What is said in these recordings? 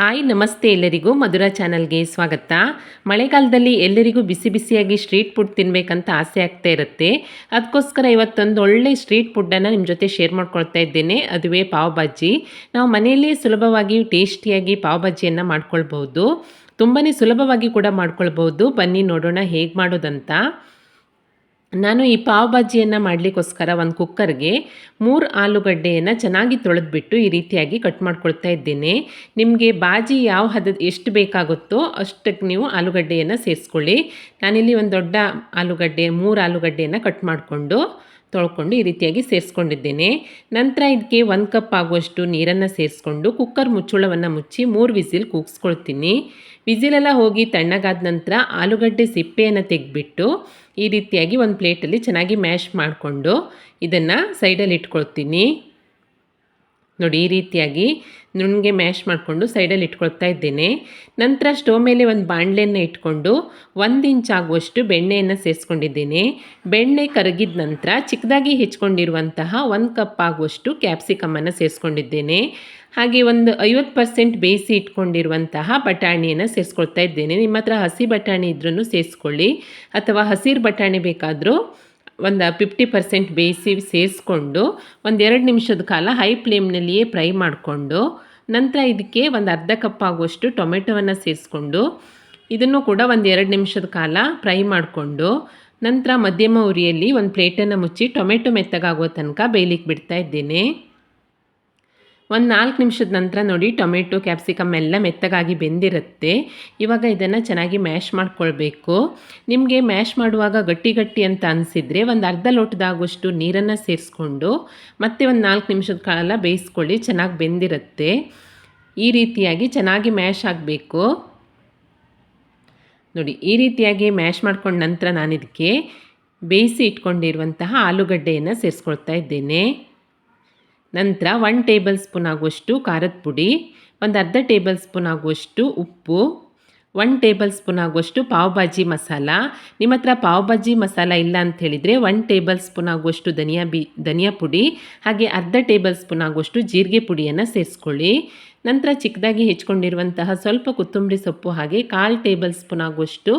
Hi, ನಮಸ್ತೆ ಎಲ್ಲರಿಗೂ ಮಧುರ ಚಾನಲ್ಗೆ ಸ್ವಾಗತ. ಮಳೆಗಾಲದಲ್ಲಿ ಎಲ್ಲರಿಗೂ ಬಿಸಿ ಬಿಸಿಯಾಗಿ ಸ್ಟ್ರೀಟ್ ಫುಡ್ ತಿನ್ನಬೇಕಂತ ಆಸೆ ಆಗ್ತಾ ಇರುತ್ತೆ. ಅದಕ್ಕೋಸ್ಕರ ಇವತ್ತೊಂದು ಒಳ್ಳೆ ಸ್ಟ್ರೀಟ್ ಫುಡ್ಡನ್ನು ನಿಮ್ಮ ಜೊತೆ ಶೇರ್ ಮಾಡ್ಕೊಳ್ತಾ ಇದ್ದೇನೆ. ಅದುವೇ ಪಾವ್ ಭಾಜಿ. ನಾವು ಮನೆಯಲ್ಲೇ ಸುಲಭವಾಗಿ ಟೇಸ್ಟಿಯಾಗಿ ಪಾವ್ ಭಾಜಿಯನ್ನು ಮಾಡ್ಕೊಳ್ಬಹುದು. ತುಂಬಾ ಸುಲಭವಾಗಿ ಕೂಡ ಮಾಡ್ಕೊಳ್ಬಹುದು. ಬನ್ನಿ ನೋಡೋಣ ಹೇಗೆ ಮಾಡೋದಂತ. ನಾನು ಈ ಪಾವ್ ಭಾಜಿಯನ್ನು ಮಾಡಲಿಕ್ಕೋಸ್ಕರ ಒಂದು ಕುಕ್ಕರ್ಗೆ ಮೂರು ಆಲೂಗಡ್ಡೆಯನ್ನು ಚೆನ್ನಾಗಿ ತೊಳೆದ್ಬಿಟ್ಟು ಈ ರೀತಿಯಾಗಿ ಕಟ್ ಮಾಡ್ಕೊಳ್ತಾ ಇದ್ದೇನೆ. ನಿಮಗೆ ಬಾಜಿ ಯಾವ ಹದ ಎಷ್ಟು ಬೇಕಾಗುತ್ತೋ ಅಷ್ಟಕ್ಕೆ ನೀವು ಆಲೂಗಡ್ಡೆಯನ್ನು ಸೇರಿಸ್ಕೊಳ್ಳಿ. ನಾನಿಲ್ಲಿ ಒಂದು ದೊಡ್ಡ ಆಲೂಗಡ್ಡೆ, ಮೂರು ಆಲೂಗಡ್ಡೆಯನ್ನು ಕಟ್ ಮಾಡಿಕೊಂಡು ತೊಳ್ಕೊಂಡು ಈ ರೀತಿಯಾಗಿ ಸೇರಿಸ್ಕೊಂಡಿದ್ದೇನೆ. ನಂತರ ಇದಕ್ಕೆ ಒಂದು ಕಪ್ ಆಗುವಷ್ಟು ನೀರನ್ನು ಸೇರಿಸ್ಕೊಂಡು ಕುಕ್ಕರ್ ಮುಚ್ಚುಳವನ್ನು ಮುಚ್ಚಿ ಮೂರು ವಿಸಿಲ್ ಕೂಗಿಸ್ಕೊಳ್ತೀನಿ. ವಿಸಿಲೆಲ್ಲ ಹೋಗಿ ತಣ್ಣಗಾದ ನಂತರ ಆಲೂಗಡ್ಡೆ ಸಿಪ್ಪೆಯನ್ನು ತೆಗೆದ್ಬಿಟ್ಟು ಈ ರೀತಿಯಾಗಿ ಒಂದು ಪ್ಲೇಟಲ್ಲಿ ಚೆನ್ನಾಗಿ ಮ್ಯಾಶ್ ಮಾಡಿಕೊಂಡು ಇದನ್ನು ಸೈಡಲ್ಲಿ ಇಟ್ಕೊಳ್ತೀನಿ. ನೋಡಿ, ಈ ರೀತಿಯಾಗಿ ನುಣ್ಣಗೆ ಮ್ಯಾಶ್ ಮಾಡಿಕೊಂಡು ಸೈಡಲ್ಲಿ ಇಟ್ಕೊಳ್ತಾ ಇದ್ದೇನೆ. ನಂತರ ಸ್ಟೋವ್ ಮೇಲೆ ಒಂದು ಬಾಣಲೆಯನ್ನು ಇಟ್ಕೊಂಡು ಒಂದು ಇಂಚ್ ಆಗುವಷ್ಟು ಬೆಣ್ಣೆಯನ್ನು ಸೇರಿಸ್ಕೊಂಡಿದ್ದೇನೆ ಬೆಣ್ಣೆ ಕರಗಿದ ನಂತರ ಚಿಕ್ಕದಾಗಿ ಹೆಚ್ಕೊಂಡಿರುವಂತಹ ಒಂದು ಕಪ್ ಆಗುವಷ್ಟು ಕ್ಯಾಪ್ಸಿಕಮನ್ನು ಸೇರಿಸ್ಕೊಂಡಿದ್ದೇನೆ ಹಾಗೆ ಒಂದು ಐವತ್ತು ಪರ್ಸೆಂಟ್ ಬೇಯಿಸಿ ಇಟ್ಕೊಂಡಿರುವಂತಹ ಬಟಾಣಿಯನ್ನು ಸೇರಿಸ್ಕೊಳ್ತಾ ಇದ್ದೇನೆ. ನಿಮ್ಮ ಹತ್ರ ಹಸಿ ಬಟಾಣಿ ಇದ್ರೂ ಸೇರಿಸ್ಕೊಳ್ಳಿ ಅಥವಾ ಹಸಿರು ಬಟಾಣಿ ಬೇಕಾದರೂ ಒಂದು ಫಿಫ್ಟಿ ಪರ್ಸೆಂಟ್ ಬೇಯಿಸಿ ಸೇರಿಸ್ಕೊಂಡು ಒಂದೆರಡು ನಿಮಿಷದ ಕಾಲ ಹೈ ಫ್ಲೇಮ್ನಲ್ಲಿಯೇ ಫ್ರೈ ಮಾಡಿಕೊಂಡು ನಂತರ ಇದಕ್ಕೆ ಒಂದು ಅರ್ಧ ಕಪ್ ಆಗುವಷ್ಟು ಟೊಮೆಟೊವನ್ನು ಸೇರಿಸ್ಕೊಂಡು ಇದನ್ನು ಕೂಡ ಒಂದು ಎರಡು ನಿಮಿಷದ ಕಾಲ ಫ್ರೈ ಮಾಡಿಕೊಂಡು ನಂತರ ಮಧ್ಯಮ ಉರಿಯಲ್ಲಿ ಒಂದು ಪ್ಲೇಟನ್ನು ಮುಚ್ಚಿ ಟೊಮೆಟೊ ಮೆತ್ತಗಾಗುವ ತನಕ ಬೇಯಲಿಕ್ಕೆ ಬಿಡ್ತಾ ಇದ್ದೇನೆ. ಒಂದು ನಾಲ್ಕು ನಿಮಿಷದ ನಂತರ ನೋಡಿ ಟೊಮೆಟೊ, ಕ್ಯಾಪ್ಸಿಕಮ್ ಎಲ್ಲ ಮೆತ್ತಗಾಗಿ ಬೆಂದಿರುತ್ತೆ. ಇವಾಗ ಇದನ್ನು ಚೆನ್ನಾಗಿ ಮ್ಯಾಶ್ ಮಾಡ್ಕೊಳ್ಬೇಕು. ನಿಮಗೆ ಮ್ಯಾಶ್ ಮಾಡುವಾಗ ಗಟ್ಟಿ ಗಟ್ಟಿ ಅಂತ ಅನಿಸಿದರೆ ಒಂದು ಅರ್ಧ ಲೋಟದಾಗುವಷ್ಟು ನೀರನ್ನು ಸೇರಿಸ್ಕೊಂಡು ಮತ್ತೆ ಒಂದು ನಾಲ್ಕು ನಿಮಿಷದ ಕಾಲ ಬೇಯಿಸ್ಕೊಳ್ಳಿ, ಚೆನ್ನಾಗಿ ಬೆಂದಿರುತ್ತೆ. ಈ ರೀತಿಯಾಗಿ ಚೆನ್ನಾಗಿ ಮ್ಯಾಶ್ ಆಗಬೇಕು. ನೋಡಿ, ಈ ರೀತಿಯಾಗಿ ಮ್ಯಾಶ್ ಮಾಡ್ಕೊಂಡ ನಂತರ ನಾನು ಇದಕ್ಕೆ ಬೇಯಿಸಿ ಇಟ್ಕೊಂಡಿರುವಂತಹ ಆಲೂಗಡ್ಡೆಯನ್ನು ಸೇರಿಸ್ಕೊಳ್ತಾ ಇದ್ದೇನೆ. ನಂತರ ಒನ್ ಟೇಬಲ್ ಸ್ಪೂನ್ ಆಗುವಷ್ಟು ಖಾರದ ಪುಡಿ, ಒಂದು ಅರ್ಧ ಟೇಬಲ್ ಸ್ಪೂನ್ ಆಗುವಷ್ಟು ಉಪ್ಪು ಒನ್ ಟೇಬಲ್ ಸ್ಪೂನ್ ಆಗುವಷ್ಟು ಪಾವ್ ಭಾಜಿ ಮಸಾಲ. ನಿಮ್ಮ ಹತ್ರ ಪಾವ್ ಭಾಜಿ ಮಸಾಲ ಇಲ್ಲ ಅಂತ ಹೇಳಿದರೆ ಒನ್ ಟೇಬಲ್ ಸ್ಪೂನ್ ಆಗುವಷ್ಟು ಧನಿಯಾ ಬಿ, ಧನಿಯಾ ಪುಡಿ, ಹಾಗೆ ಅರ್ಧ ಟೇಬಲ್ ಸ್ಪೂನ್ ಆಗುವಷ್ಟು ಜೀರಿಗೆ ಪುಡಿಯನ್ನು ಸೇರಿಸ್ಕೊಳ್ಳಿ. ನಂತರ ಚಿಕ್ಕದಾಗಿ ಹೆಚ್ಕೊಂಡಿರುವಂತಹ ಸ್ವಲ್ಪ ಕೊತ್ತಂಬರಿ ಸೊಪ್ಪು ಹಾಗೆ ಕಾಲು ಟೇಬಲ್ ಸ್ಪೂನ್ ಆಗುವಷ್ಟು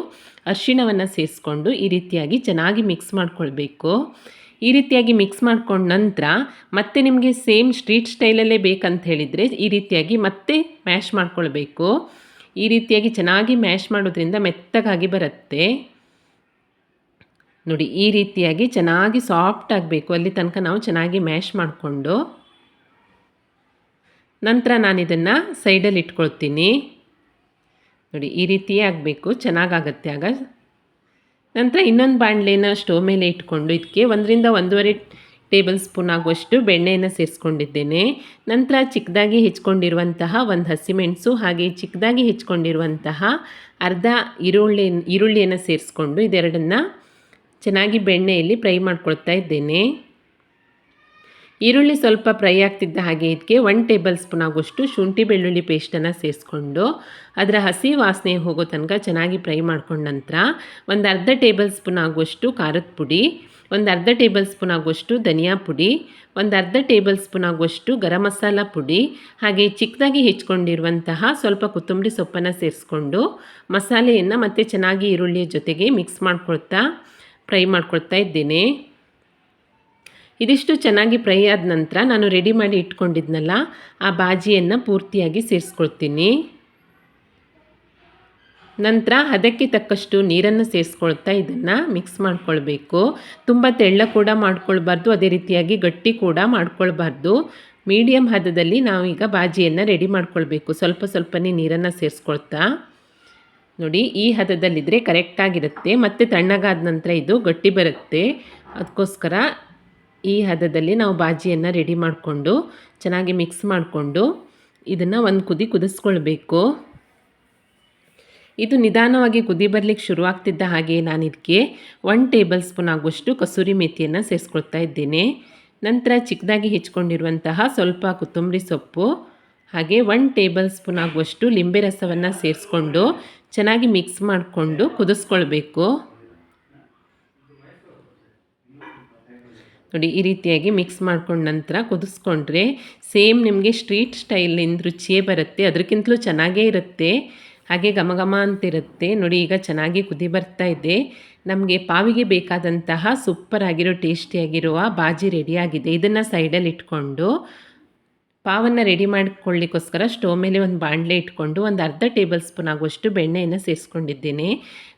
ಅರಿಶಿಣವನ್ನು ಸೇರಿಸ್ಕೊಂಡು ಈ ರೀತಿಯಾಗಿ ಚೆನ್ನಾಗಿ ಮಿಕ್ಸ್ ಮಾಡ್ಕೊಳ್ಬೇಕು. ಈ ರೀತಿಯಾಗಿ ಮಿಕ್ಸ್ ಮಾಡ್ಕೊಂಡ ನಂತರ ಮತ್ತೆ ನಿಮಗೆ ಸೇಮ್ ಸ್ಟ್ರೀಟ್ ಸ್ಟೈಲಲ್ಲೇ ಬೇಕಂತ ಹೇಳಿದರೆ ಈ ರೀತಿಯಾಗಿ ಮತ್ತೆ ಮ್ಯಾಶ್ ಮಾಡ್ಕೊಳ್ಬೇಕು. ಈ ರೀತಿಯಾಗಿ ಚೆನ್ನಾಗಿ ಮ್ಯಾಶ್ ಮಾಡೋದ್ರಿಂದ ಮೆತ್ತಗಾಗಿ ಬರುತ್ತೆ. ನೋಡಿ, ಈ ರೀತಿಯಾಗಿ ಚೆನ್ನಾಗಿ ಸಾಫ್ಟ್ ಆಗಬೇಕು. ಅಲ್ಲಿ ತನಕ ನಾವು ಚೆನ್ನಾಗಿ ಮ್ಯಾಶ್ ಮಾಡಿಕೊಂಡು ನಂತರ ನಾನು ಇದನ್ನು ಸೈಡಲ್ಲಿ ಇಟ್ಕೊಳ್ತೀನಿ. ನೋಡಿ, ಈ ರೀತಿಯೇ ಆಗಬೇಕು. ಚೆನ್ನಾಗಾಗತ್ತೆ ಆಗ. ನಂತರ ಇನ್ನೊಂದು ಬಾಣಲೆನ ಸ್ಟವ್ ಮೇಲೆ ಇಟ್ಕೊಂಡು ಇದಕ್ಕೆ ಒಂದರಿಂದ ಒಂದೂವರೆ ಟೇಬಲ್ ಸ್ಪೂನ್ ಆಗುವಷ್ಟು ಬೆಣ್ಣೆಯನ್ನು ಸೇರಿಸ್ಕೊಂಡಿದ್ದೇನೆ. ನಂತರ ಚಿಕ್ಕದಾಗಿ ಹೆಚ್ಕೊಂಡಿರುವಂತಹ ಒಂದು ಹಸಿಮೆಣಸು ಹಾಗೆ ಚಿಕ್ಕದಾಗಿ ಹೆಚ್ಕೊಂಡಿರುವಂತಹ ಅರ್ಧ ಈರುಳ್ಳಿ, ಈರುಳ್ಳಿಯನ್ನು ಸೇರಿಸ್ಕೊಂಡು ಇದೆರಡನ್ನು ಚೆನ್ನಾಗಿ ಬೆಣ್ಣೆಯಲ್ಲಿ ಫ್ರೈ ಮಾಡ್ಕೊಳ್ತಾ ಇದ್ದೇನೆ. ಈರುಳ್ಳಿ ಸ್ವಲ್ಪ ಫ್ರೈ ಆಗ್ತಿದ್ದ ಹಾಗೆ ಇದಕ್ಕೆ ಒನ್ ಟೇಬಲ್ ಸ್ಪೂನ್ ಆಗೋಷ್ಟು ಶುಂಠಿ ಬೆಳ್ಳುಳ್ಳಿ ಪೇಸ್ಟನ್ನು ಸೇರಿಸ್ಕೊಂಡು ಅದರ ಹಸಿ ವಾಸನೆ ಹೋಗೋ ತನಕ ಚೆನ್ನಾಗಿ ಫ್ರೈ ಮಾಡ್ಕೊಂಡ ನಂತರ ಒಂದು ಅರ್ಧ ಟೇಬಲ್ ಸ್ಪೂನ್ ಆಗುವಷ್ಟು ಖಾರದ ಪುಡಿ, ಒಂದು ಅರ್ಧ ಟೇಬಲ್ ಸ್ಪೂನ್ ಆಗುವಷ್ಟು ಧನಿಯಾ ಪುಡಿ, ಒಂದು ಅರ್ಧ ಟೇಬಲ್ ಸ್ಪೂನ್ ಆಗುವಷ್ಟು ಗರಂ ಮಸಾಲ ಪುಡಿ, ಹಾಗೆ ಚಿಕ್ಕದಾಗಿ ಹೆಚ್ಕೊಂಡಿರುವಂತಹ ಸ್ವಲ್ಪ ಕೊತ್ತಂಬರಿ ಸೊಪ್ಪನ್ನು ಸೇರಿಸ್ಕೊಂಡು ಮಸಾಲೆಯನ್ನು ಮತ್ತೆ ಚೆನ್ನಾಗಿ ಈರುಳ್ಳಿಯ ಜೊತೆಗೆ ಮಿಕ್ಸ್ ಮಾಡ್ಕೊಳ್ತಾ, ಫ್ರೈ ಮಾಡ್ಕೊಳ್ತಾ ಇದ್ದೇನೆ. ಇದಿಷ್ಟು ಚೆನ್ನಾಗಿ ಫ್ರೈ ಆದ ನಂತರ ನಾನು ರೆಡಿ ಮಾಡಿ ಇಟ್ಕೊಂಡಿದ್ನಲ್ಲ, ಆ ಬಾಜಿಯನ್ನು ಪೂರ್ತಿಯಾಗಿ ಸೇರಿಸ್ಕೊಳ್ತೀನಿ. ನಂತರ ಅದಕ್ಕೆ ತಕ್ಕಷ್ಟು ನೀರನ್ನು ಸೇರಿಸ್ಕೊಳ್ತಾ ಇದನ್ನು ಮಿಕ್ಸ್ ಮಾಡ್ಕೊಳ್ಬೇಕು. ತುಂಬ ತೆಳ್ಳ ಕೂಡ ಮಾಡ್ಕೊಳ್ಬಾರ್ದು, ಅದೇ ರೀತಿಯಾಗಿ ಗಟ್ಟಿ ಕೂಡ ಮಾಡ್ಕೊಳ್ಬಾರ್ದು. ಮೀಡಿಯಮ್ ಹದದಲ್ಲಿ ನಾವೀಗ ಬಾಜಿಯನ್ನು ರೆಡಿ ಮಾಡ್ಕೊಳ್ಬೇಕು, ಸ್ವಲ್ಪ ಸ್ವಲ್ಪನೇ ನೀರನ್ನು ಸೇರಿಸ್ಕೊಳ್ತಾ. ನೋಡಿ, ಈ ಹದದಲ್ಲಿದ್ದರೆ ಕರೆಕ್ಟಾಗಿರುತ್ತೆ ಮತ್ತು ತಣ್ಣಗಾದ ನಂತರ ಇದು ಗಟ್ಟಿ ಬರುತ್ತೆ. ಅದಕ್ಕೋಸ್ಕರ ಈ ಹದದಲ್ಲಿ ನಾವು ಬಾಜಿಯನ್ನು ರೆಡಿ ಮಾಡಿಕೊಂಡು, ಚೆನ್ನಾಗಿ ಮಿಕ್ಸ್ ಮಾಡಿಕೊಂಡು ಇದನ್ನು ಒಂದು ಕುದಿ ಕುದಿಸ್ಕೊಳ್ಬೇಕು. ಇದು ನಿಧಾನವಾಗಿ ಕುದಿ ಬರಲಿಕ್ಕೆ ಶುರುವಾಗ್ತಿದ್ದ ಹಾಗೆ ನಾನು ಇದಕ್ಕೆ ಒನ್ ಟೇಬಲ್ ಸ್ಪೂನ್ ಆಗುವಷ್ಟು ಕಸೂರಿ ಮೆಥಿಯನ್ನು ಸೇರಿಸ್ಕೊಳ್ತಾ ಇದ್ದೇನೆ. ನಂತರ ಚಿಕ್ಕದಾಗಿ ಹೆಚ್ಕೊಂಡಿರುವಂತಹ ಸ್ವಲ್ಪ ಕೊತ್ತಂಬರಿ ಸೊಪ್ಪು, ಹಾಗೆ ಒನ್ ಟೇಬಲ್ ಸ್ಪೂನ್ ಆಗುವಷ್ಟು ಲಿಂಬೆ ರಸವನ್ನು ಸೇರಿಸ್ಕೊಂಡು ಚೆನ್ನಾಗಿ ಮಿಕ್ಸ್ ಮಾಡಿಕೊಂಡು ಕುದಿಸ್ಕೊಳ್ಬೇಕು. ನೋಡಿ, ಈ ರೀತಿಯಾಗಿ ಮಿಕ್ಸ್ ಮಾಡ್ಕೊಂಡ ನಂತರ ಕುದಿಸ್ಕೊಂಡ್ರೆ ಸೇಮ್ ನಿಮಗೆ ಸ್ಟ್ರೀಟ್ ಸ್ಟೈಲಿಂದ ರುಚಿಯೇ ಬರುತ್ತೆ. ಅದಕ್ಕಿಂತಲೂ ಚೆನ್ನಾಗೇ ಇರುತ್ತೆ. ಹಾಗೆ ಘಮ ಘಮ ಅಂತಿರುತ್ತೆ. ನೋಡಿ, ಈಗ ಚೆನ್ನಾಗಿ ಕುದಿ ಬರ್ತಾ ಇದೆ. ನಮಗೆ ಪಾವಿಗೆ ಬೇಕಾದಂತಹ ಸೂಪರ್ ಆಗಿರೋ ಟೇಸ್ಟಿಯಾಗಿರುವ ಬಾಜಿ ರೆಡಿಯಾಗಿದೆ ಇದನ್ನು ಸೈಡಲ್ಲಿ ಇಟ್ಕೊಂಡು ಪಾವನ್ನು ರೆಡಿ ಮಾಡಿಕೊಳ್ಳಿಕ್ಕೋಸ್ಕರ ಸ್ಟೋವ್ ಮೇಲೆ ಒಂದು ಬಾಣಲೆ ಇಟ್ಕೊಂಡು ಒಂದು ಅರ್ಧ ಟೇಬಲ್ ಸ್ಪೂನ್ ಆಗುವಷ್ಟು ಬೆಣ್ಣೆಯನ್ನು ಸೇರಿಸ್ಕೊಂಡಿದ್ದೇನೆ.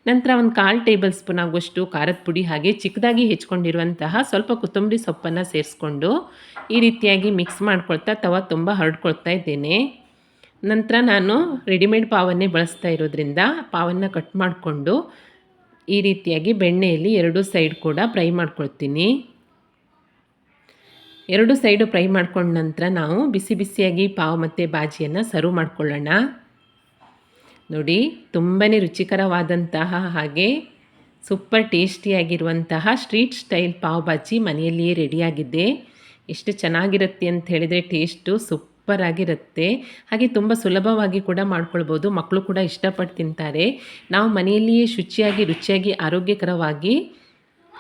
ನಂತರ ಒಂದು ಕಾಲು ಟೇಬಲ್ ಸ್ಪೂನ್ ಆಗುವಷ್ಟು ಖಾರದ ಪುಡಿ ಹಾಗೆ ಚಿಕ್ಕದಾಗಿ ಹೆಚ್ಕೊಂಡಿರುವಂತಹ ಸ್ವಲ್ಪ ಕೊತ್ತಂಬರಿ ಸೊಪ್ಪನ್ನು ಸೇರಿಸ್ಕೊಂಡು ಈ ರೀತಿಯಾಗಿ ಮಿಕ್ಸ್ ಮಾಡ್ಕೊಳ್ತಾ ತವ ತುಂಬ ಹರಡ್ಕೊಳ್ತಾ ಇದ್ದೇನೆ. ನಂತರ ನಾನು ರೆಡಿಮೇಡ್ ಪಾವನ್ನೇ ಬಳಸ್ತಾ ಇರೋದ್ರಿಂದ ಪಾವನ್ನು ಕಟ್ ಮಾಡಿಕೊಂಡು ಈ ರೀತಿಯಾಗಿ ಬೆಣ್ಣೆಯಲ್ಲಿ ಎರಡೂ ಸೈಡ್ ಕೂಡ ಫ್ರೈ ಮಾಡ್ಕೊಳ್ತೀನಿ. ಎರಡು ಸೈಡು ಫ್ರೈ ಮಾಡ್ಕೊಂಡ ನಂತರ ನಾವು ಬಿಸಿ ಬಿಸಿಯಾಗಿ ಪಾವ್ ಮತ್ತು ಬಾಜಿಯನ್ನು ಸರ್ವ್ ಮಾಡ್ಕೊಳ್ಳೋಣ. ನೋಡಿ ತುಂಬಾ ರುಚಿಕರವಾದಂತಹ ಹಾಗೆ ಸೂಪರ್ ಟೇಸ್ಟಿಯಾಗಿರುವಂತಹ ಸ್ಟ್ರೀಟ್ ಸ್ಟೈಲ್ ಪಾವ್ ಬಾಜಿ ಮನೆಯಲ್ಲಿಯೇ ರೆಡಿಯಾಗಿದೆ. ಎಷ್ಟು ಚೆನ್ನಾಗಿರುತ್ತೆ ಅಂತ ಹೇಳಿದರೆ ಟೇಸ್ಟು ಸೂಪರ್ ಆಗಿರುತ್ತೆ. ಹಾಗೆ ತುಂಬ ಸುಲಭವಾಗಿ ಕೂಡ ಮಾಡ್ಕೊಳ್ಬೋದು. ಮಕ್ಕಳು ಕೂಡ ಇಷ್ಟಪಟ್ಟು ತಿಂತಾರೆ. ನಾವು ಮನೆಯಲ್ಲಿಯೇ ಶುಚಿಯಾಗಿ, ರುಚಿಯಾಗಿ, ಆರೋಗ್ಯಕರವಾಗಿ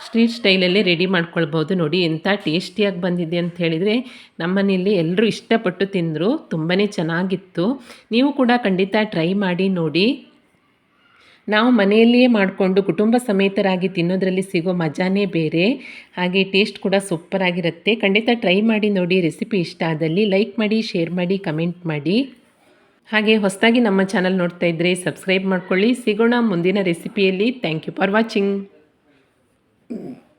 ಸ್ಟ್ರೀಟ್ ಸ್ಟೈಲಲ್ಲೇ ರೆಡಿ ಮಾಡ್ಕೊಳ್ಬೋದು ನೋಡಿ, ಎಂಥ ಟೇಸ್ಟಿಯಾಗಿ ಬಂದಿದೆ ಅಂತ ಹೇಳಿದರೆ ನಮ್ಮನೆಯಲ್ಲಿ ಎಲ್ಲರೂ ಇಷ್ಟಪಟ್ಟು ತಿಂದರು ತುಂಬಾ ಚೆನ್ನಾಗಿತ್ತು. ನೀವು ಕೂಡ ಖಂಡಿತ ಟ್ರೈ ಮಾಡಿ ನೋಡಿ. ನಾವು ಮನೆಯಲ್ಲಿಯೇ ಮಾಡಿಕೊಂಡು ಕುಟುಂಬ ಸಮೇತರಾಗಿ ತಿನ್ನೋದರಲ್ಲಿ ಸಿಗೋ ಮಜಾನೇ ಬೇರೆ. ಹಾಗೆ ಟೇಸ್ಟ್ ಕೂಡ ಸೂಪರಾಗಿರುತ್ತೆ ಖಂಡಿತ ಟ್ರೈ ಮಾಡಿ ನೋಡಿ, ರೆಸಿಪಿ ಇಷ್ಟ ಆದಲ್ಲಿ ಲೈಕ್ ಮಾಡಿ, ಶೇರ್ ಮಾಡಿ, ಕಮೆಂಟ್ ಮಾಡಿ. ಹಾಗೆ ಹೊಸದಾಗಿ ನಮ್ಮ ಚಾನಲ್ ನೋಡ್ತಾ ಇದ್ದರೆ ಸಬ್ಸ್ಕ್ರೈಬ್ ಮಾಡ್ಕೊಳ್ಳಿ. ಸಿಗೋಣ ಮುಂದಿನ ರೆಸಿಪಿಯಲ್ಲಿ. Thank you for watching. Mm-hmm.